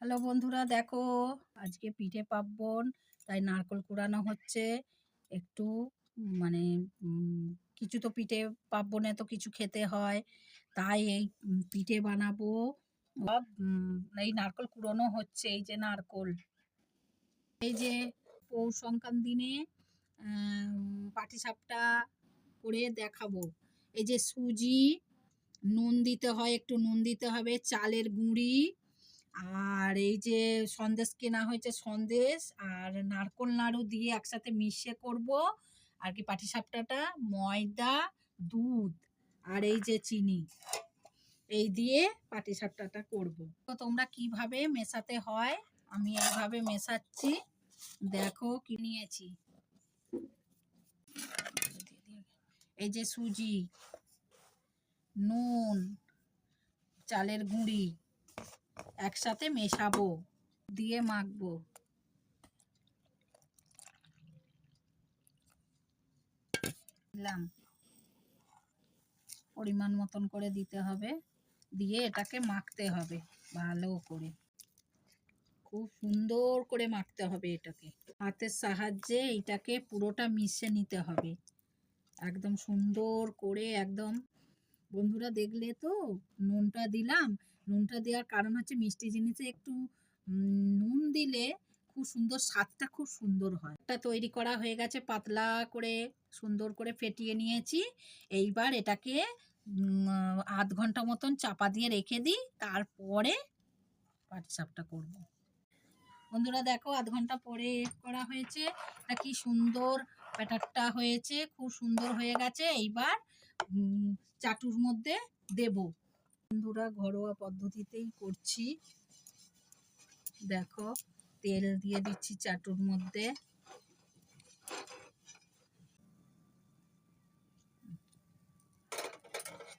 Hello বন্ধুরা, দেখো আজকে পিঠে পার্বণ, তাই নারকল কুড়ানো হচ্ছে। একটু মানে কিছু তো পিঠে পার্বণে তো কিছু খেতে হয়, তাই এই পিঠে বানাবো। এই নারকল কুড়ানো হচ্ছে, এই যে নারকল। এই যে পৌষ সংক্রান্ত দিনে পাটিসাপটা করে দেখাবো। এই যে সুজি, নুন দিতে হয়, একটু নুন দিতে হবে, চালের গুঁড়ি আর এই যে সন্দেশ কেনা হয়েছে সন্দেশ আর নারকোল নাড়ু দিয়ে একসাথে মিশিয়ে করব। আর কি পাটিসাপটাটা? ময়দা, দুধ আর এই যে চিনি এই দিয়ে পাটিসাপটাটা করব। তো তোমরা কীভাবে মেশাতে হয়? আমি এইভাবে মেশাচ্ছি। দেখো কি নিয়েছি। এই যে সুজি, নুন, চালের গুঁড়ি একসাথে মেশাবো, দিয়ে মাখবো। পরিমাণ মতন করে দিতে হবে, দিয়ে এটাকে মাখতে হবে ভালো করে। খুব সুন্দর করে মাখতে হবে এটাকে। হাতের সাহায্যে এটাকে পুরোটা মিশে নিতে হবে। একদম সুন্দর করে একদম বন্ধুরা দেখলে তো নুনটা দিলাম। নুনটা দেওয়ার কারণ হচ্ছে মিষ্টি জিনিসে একটু নুন দিলে খুব সুন্দর, স্বাদটা খুব সুন্দর হয়। এটা তৈরি করা হয়ে গেছে পাতলা করে, সুন্দর করে ফেটিয়ে নিয়েছি। এইবার এটাকে আধ ঘণ্টা মতন চাপা দিয়ে রেখে দিই, তারপরে পাটিসাপটা করব। বন্ধুরা দেখো, আধ ঘণ্টা পরে করা হয়েছে। কি সুন্দর ব্যাটারটা হয়েছে, খুব সুন্দর হয়ে গেছে। এইবার চাটুর মধ্যে দেব। বন্ধুরা, ঘরোয়া পদ্ধতিতেই করছি। দেখো, তেল দিয়ে দিচ্ছি চাটুর মধ্যে।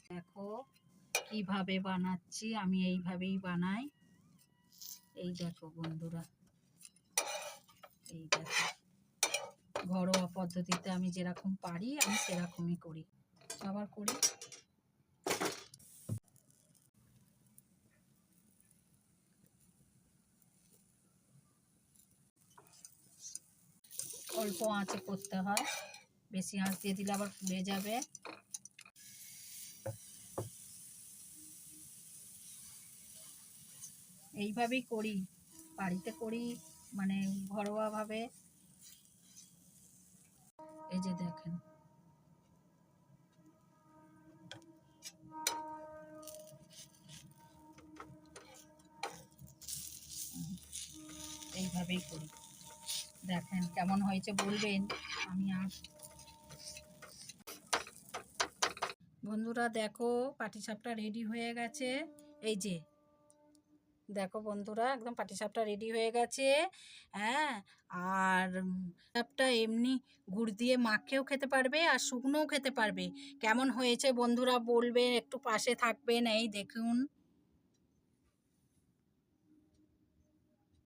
দেখো, কীভাবে বানাচ্ছি, আমি এইভাবেই বানাই। এই দেখো বন্ধুরা, এই দেখো। ঘরোয়া পদ্ধতিতে আমি যেরকম পারি, আমি সেরকমই করি। আবার করি। অল্প আঁচে করতে হয়। বেশি আঁচ দিয়ে দিলে আবার পুড়ে যাবে। এইভাবেই করি। বাড়িতে করি মানে ঘরোয়াভাবে। এই যে দেখেন। এইভাবেই করি। দেখেন কেমন হয়েছে বলবেন, আমি আর বন্ধুরা দেখো, পাটিসাপটা রেডি হয়ে গেছে। এই যে, দেখো বন্ধুরা, একদম পাটিসাপটা রেডি হয়ে গেছে। হ্যাঁ আর সাপটা এমনি গুড় দিয়ে মাখেও খেতে পারবে আর শুকনোও খেতে পারবে। কেমন হয়েছে বন্ধুরা বলবেন, একটু পাশে থাকবেন, এই দেখুন।